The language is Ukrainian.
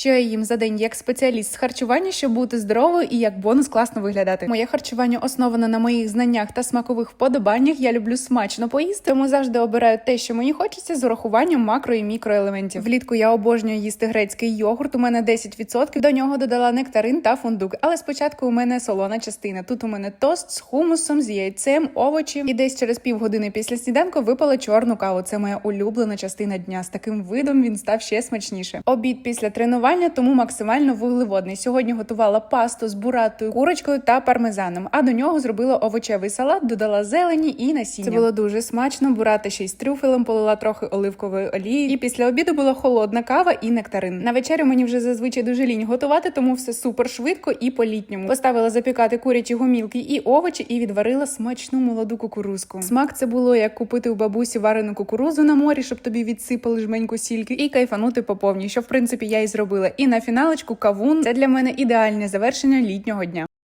що я їм за день як спеціаліст з харчування, щоб бути здоровою і як бонус класно виглядати. Моє харчування основане на моїх знаннях та смакових вподобаннях. Я люблю смачно поїсти, тому завжди обираю те, що мені хочеться з урахуванням макро і мікроелементів. Влітку я обожнюю їсти грецький йогурт. У мене 10%. До нього додала нектарин та фундук. Але спочатку у мене солона частина. Тут у мене тост з хумусом, з яйцем, овочі. І десь через півгодини після сніданку випала чорну каву. Це моя улюблена частина дня. З таким видом він став ще смачніше. Обід після тренування, тому максимально вуглеводний. Сьогодні готувала пасту з буратою, курочкою та пармезаном. А до нього зробила овочевий салат, додала зелені і насіння. Це було дуже смачно. Бурата ще й з трюфелем, полила трохи оливкової олії. І після обіду була холодна кава і нектарин. На вечерю мені вже зазвичай дуже лінь готувати, тому все супер швидко і по літньому. Поставила запікати курячі гумілки і овочі, і відварила смачну молоду кукурузку. Смак це було як купити у бабусі варену кукурузу на морі, щоб тобі відсипали жменьку сільки, і кайфанути по повній, що в принципі я і зробила. І на фіналочку кавун це для мене ідеальне завершення літнього дня.